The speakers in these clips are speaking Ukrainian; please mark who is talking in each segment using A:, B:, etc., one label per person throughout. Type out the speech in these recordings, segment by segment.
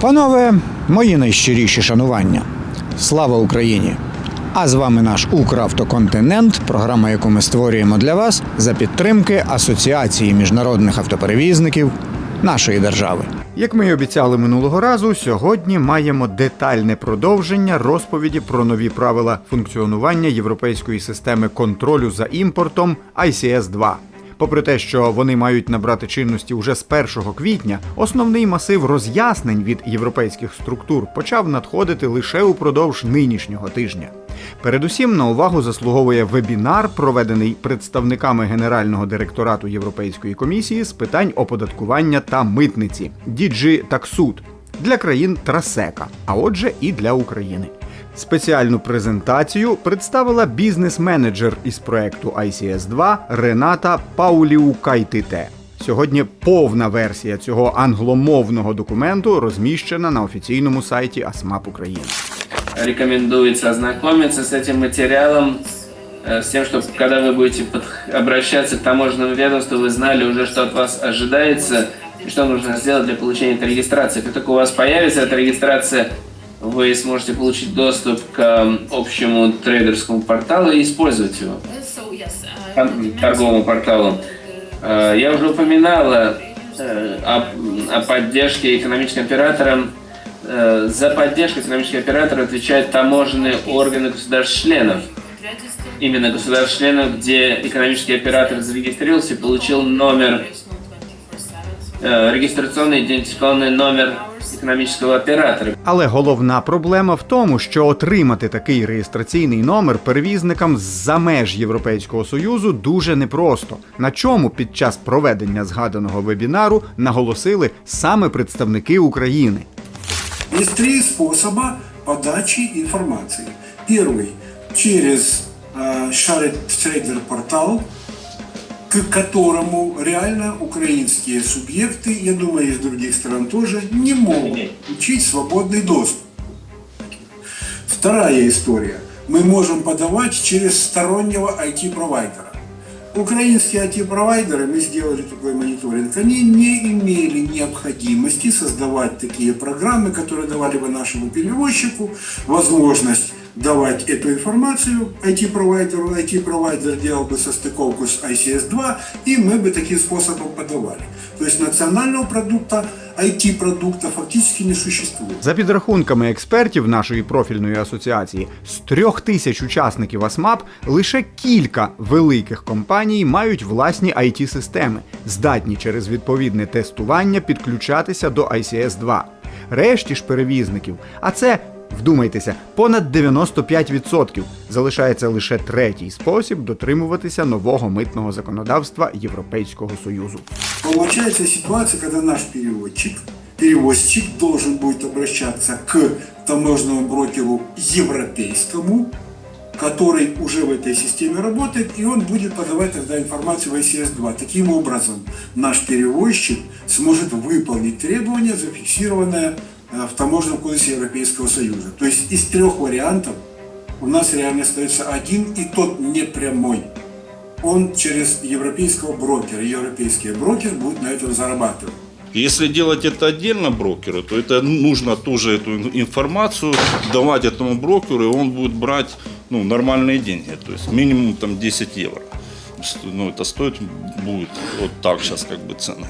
A: Панове, мої найщиріші шанування. Слава Україні! А з вами наш Укравтоконтинент, програма, яку ми створюємо для вас за підтримки Асоціації міжнародних автоперевізників нашої держави. Як ми й обіцяли минулого разу, сьогодні маємо детальне продовження розповіді про нові правила функціонування європейської системи контролю за імпортом ICS 2 Попри те, що вони мають набрати чинності уже з 1 квітня, основний масив роз'яснень від європейських структур почав надходити лише упродовж нинішнього тижня. Передусім на увагу заслуговує вебінар, проведений представниками Генерального директорату Європейської комісії з питань оподаткування та митниці DG Taxud для країн Трасека, а отже, і для України. Спеціальну презентацію представила бізнес-менеджер із проекту ICS 2 Рената Пауліукайтите. Сьогодні повна версія цього англомовного документу розміщена на офіційному сайті АСМАП України.
B: Рекомендуется ознакомиться с этим материалом, э, с тем, чтобы когда вы будете под- обращаться к таможенному ведомству, вы знали уже, что от вас ожидается и что нужно сделать для получения этой регистрации. Как только у вас появится эта регистрация, вы сможете получить доступ к м, общему трейдерскому порталу и использовать его торговому порталу. Э, Я уже упоминала э, о, о поддержке экономическим операторам. Э, За поддержку экономических операторов отвечают таможенные органы государств-членов. Именно государств-членов, где экономический оператор зарегистрировался и получил номер, э, регистрационный идентификационный номер экономического оператора.
A: Але головна проблема в тому, що отримати такий реєстраційний номер перевізникам з-за меж Європейського союзу дуже непросто. На чому під час проведення згаданого вебінару наголосили саме представники України.
C: Есть три способа подачи информации. Первый – через э, Shared Trader портал, к которому реально украинские субъекты, я думаю, из других стран тоже, не могут получить свободный доступ. Вторая история. Мы можем подавать через стороннего IT-провайдера. Украинские IT-провайдеры, мы сделали такой мониторинг, они не имели необходимости создавать такие программы, которые давали бы нашему перевозчику возможность давать эту информацию IT-провайдеру, IT-провайдер делал бы состыковку с ICS-2, и мы бы таким способом подавали. То есть национального продукта, IT-продукта фактически не существует.
A: За підрахунками експертів нашої профільної асоціації, з трьох тисяч учасників АСМАП лише кілька великих компаній мають власні it системи здатні через відповідне тестування підключатися до ICS 2 Решті ж перевізників, а це. Вдумайтеся, понад 95% залишається лише третій спосіб дотримуватися нового митного законодавства Європейського Союзу.
C: Получается ситуация, когда наш переводчик, перевозчик должен будет обращаться к таможенному брокеру европейскому, который уже в этой системе работает, и он будет подавать тогда информацию в ICS-2. Таким образом, наш перевозчик сможет выполнить требования, зафиксированные э, в таможенном кодексе Европейского Союза. То есть из трех вариантов у нас реально остается один, и тот не прямой он через европейского брокера. Европейский брокер будет на этом зарабатывать.
D: Если делать это отдельно брокеру, то это нужно тоже эту ин- информацию давать этому брокеру, и он будет брать ну, нормальные деньги, то есть минимум там 10 евро. Ну, это стоит будет вот так сейчас как бы цены.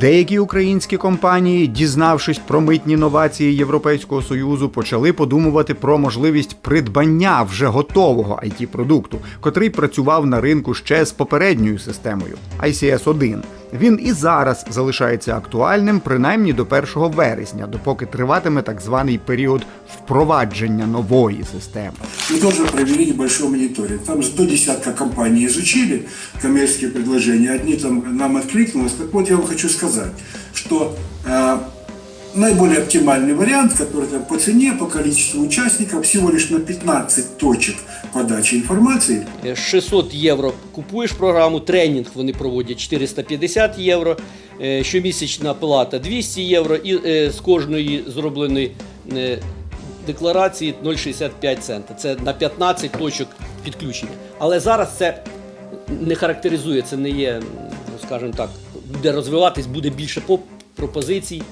A: Деякі українські компанії, дізнавшись про митні новації Європейського союзу, почали подумувати про можливість придбання вже готового it продукту, котрий працював на ринку ще з попередньою системою ICS 1 Він і зараз залишається актуальним принаймні до 1 вересня, допоки триватиме так званий період впровадження нової системи.
C: Ми теж провели великий моніторинг. Там с до десятка компаній изучили комерційні пропозиції, Одні там нам откликнулось. Так от я вам хочу сказати, що э, наиболее оптимальный вариант, который там по цене, по количеству участников, всего лишь на 15 точек подачи информации,
E: 600 євро купуєш програму, тренінг вони проводять 450 євро, е, щомісячна плата 200 євро і е, з кожної зробленої е, декларації 0,65 цента. Це на 15 точок підключення. Але зараз це не характеризує, це не є, скажімо так, буде розвиватись, буде більше пропозицій.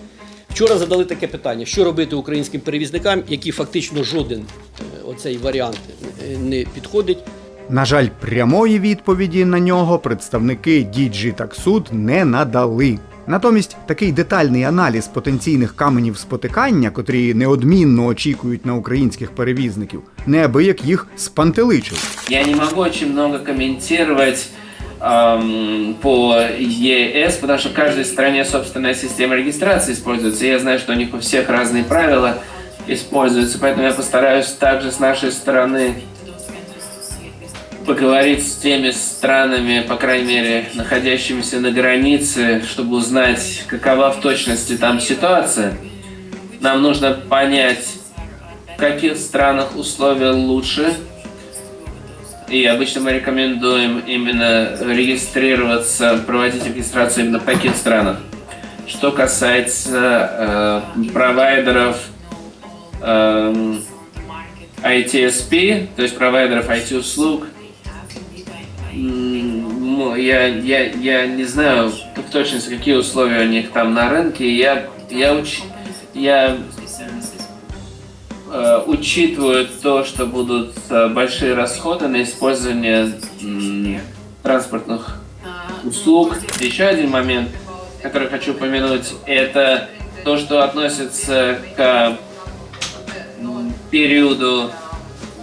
E: Вчора задали таке питання: що робити українським перевізникам, які фактично жоден е, оцей варіант е, не підходить.
A: На жаль, прямої відповіді на нього представники DG Таксуд не надали. Натомість такий детальний аналіз потенційних каменів спотикання, котрі неодмінно очікують на українських перевізників, неабияк їх спантеличив.
B: Я не могу очень много комментировать ам, по ЕС, потому что в каждой стране собственная система регистрации используется. Я знаю, что у них у всех разные правила используются, поэтому я постараюсь также с нашей стороны поговорить с теми странами, по крайней мере, находящимися на границе, чтобы узнать, какова в точности там ситуация. Нам нужно понять, в каких странах условия лучше, и обычно мы рекомендуем именно регистрироваться, проводить регистрацию именно в таких странах. Что касается э, провайдеров эм, ITSP, то есть провайдеров IT-услуг, ну, я, я, я не знаю в точности, какие условия у них там на рынке. Я, я, уч, я э, учитывают то, что будут э, большие расходы на использование транспортных услуг. Еще один момент, который хочу упомянуть, это то, что относится к периоду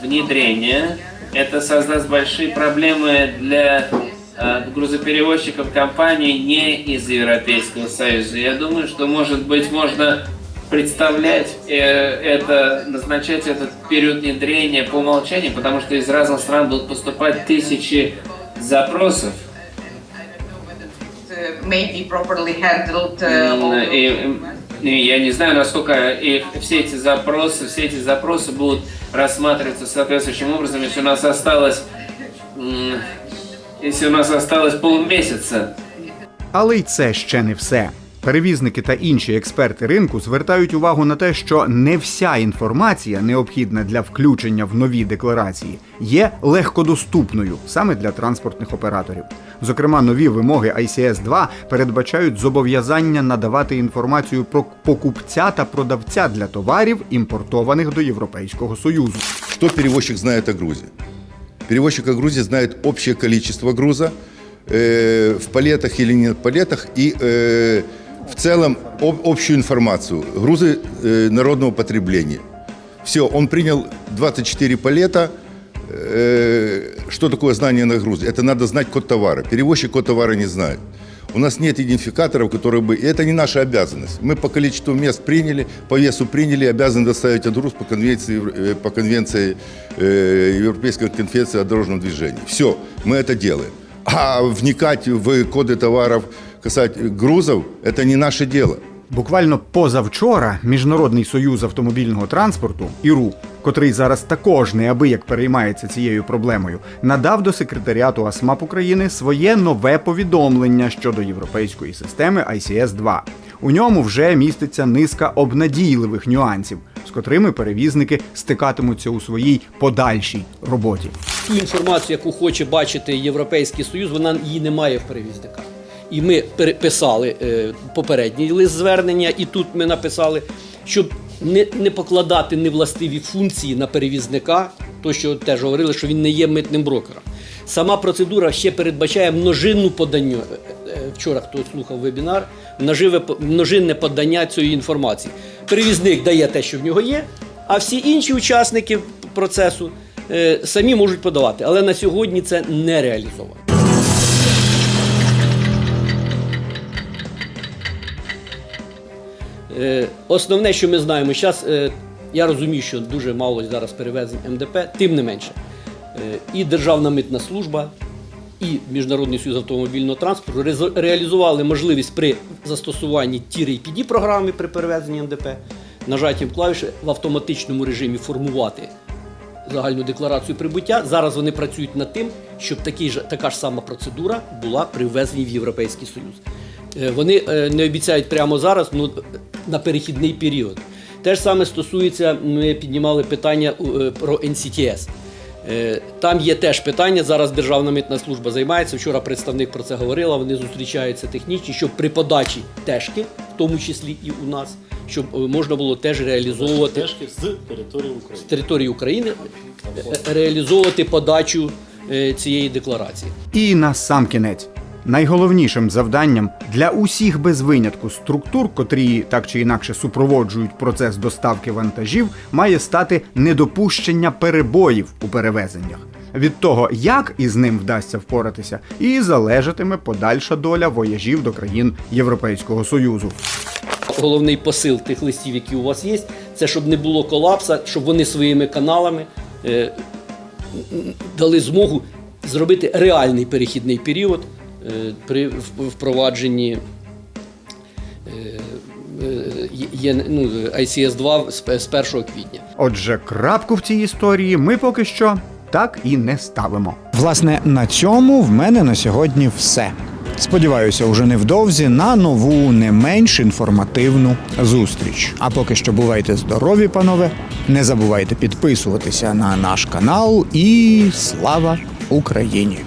B: внедрения. Это создаст большие проблемы для э, грузоперевозчиков компаний не из Европейского Союза. Я думаю, что, может быть, можно представлять э, это, назначать этот период внедрения по умолчанию, потому что из разных стран будут поступать тысячи запросов.
F: uh, may be properly handled. uh,
B: М,
F: although-
B: И, и я не знаю, насколько их, все эти запросы, все эти запросы будут рассматриваться соответствующим образом, если у нас осталось, м, если у нас осталось полмесяца.
A: Але й це ще не все. Перевізники та інші експерти ринку звертають увагу на те, що не вся інформація, необхідна для включення в нові декларації, є легкодоступною саме для транспортних операторів. Зокрема, нові вимоги ICS 2 передбачають зобов'язання надавати інформацію про покупця та продавця для товарів, імпортованих до Європейського Союзу.
G: Что перевозчик знает о грузе? Перевозчик о грузе знает общее количество груза э, в палетах или не в палетах и э, в целом об- общую информацию. Грузы э, народного потребления. Все, он принял 24 палета. Э, что такое знание на грузе? Это надо знать код товара. Перевозчик код товара не знает. У нас нет идентификаторов, которые бы... Это не наша обязанность. Мы по количеству мест приняли, по весу приняли, обязаны доставить этот груз по конвенции, э, по конвенции э, Европейской конференции о дорожном движении. Все, мы это делаем. А вникать в коды товаров, касать грузов, это не наше дело.
A: Буквально позавчора Міжнародний союз автомобільного транспорту ІРУ, котрий зараз також неабияк переймається цією проблемою, надав до секретаріату АСМАП України своє нове повідомлення щодо європейської системи ICS 2 У ньому вже міститься низка обнадійливих нюансів, з котрими перевізники стикатимуться у своїй подальшій роботі.
E: Ту інформацію, яку хоче бачити Європейський Союз, вона її немає в перевізниках. І ми переписали е, попередній лист звернення, і тут ми написали, щоб не, не покладати невластиві функції на перевізника, то що теж говорили, що він не є митним брокером. Сама процедура ще передбачає множинну подання. Е, е, Вчора хто слухав вебінар, множиве, по- множинне подання цієї інформації. Перевізник дає те, що в нього є, а всі інші учасники процесу е, самі можуть подавати. Але на сьогодні це не реалізовано. Основне, що ми знаємо, зараз я розумію, що дуже мало зараз перевезень МДП, тим не менше. е, І Державна митна служба, і Міжнародний союз автомобільного транспорту реалізували можливість при застосуванні TRAPD програми при перевезенні МДП нажаттям клавіші в автоматичному режимі формувати загальну декларацію прибуття. Зараз вони працюють над тим, щоб такий же, така ж сама процедура була при ввезенні в Європейський Союз. Е, Вони е, не обіцяють прямо зараз, ну на перехідний період. Те ж саме стосується, ми піднімали питання е, про NCTS. Е, Там є теж питання. Зараз Державна митна служба займається. Вчора представник про це говорила. Вони зустрічаються технічні, щоб при подачі тежки, в тому числі і у нас, щоб е, можна було теж реалізовувати
H: Тежки з території України.
E: з території України, реалізовувати подачу цієї декларації.
A: І на сам кінець. Найголовнішим завданням для усіх без винятку структур, котрі так чи інакше супроводжують процес доставки вантажів, має стати недопущення перебоїв у перевезеннях. Від того, як із ним вдасться впоратися, і залежатиме подальша доля вояжів до країн Європейського Союзу.
E: Головний посил тих листів, які у вас є, це щоб не було колапса, щоб вони своїми каналами е, дали змогу зробити реальний перехідний період при впровадженні е, е, є, ну, ICS 2 з пе- з 1 квітня.
A: Отже, крапку в цій історії ми поки що так і не ставимо. Власне, на цьому в мене на сьогодні все. Сподіваюся, уже невдовзі на нову, не менш інформативну зустріч. А поки що бувайте здорові, панове. Не забувайте підписуватися на наш канал і слава Україні!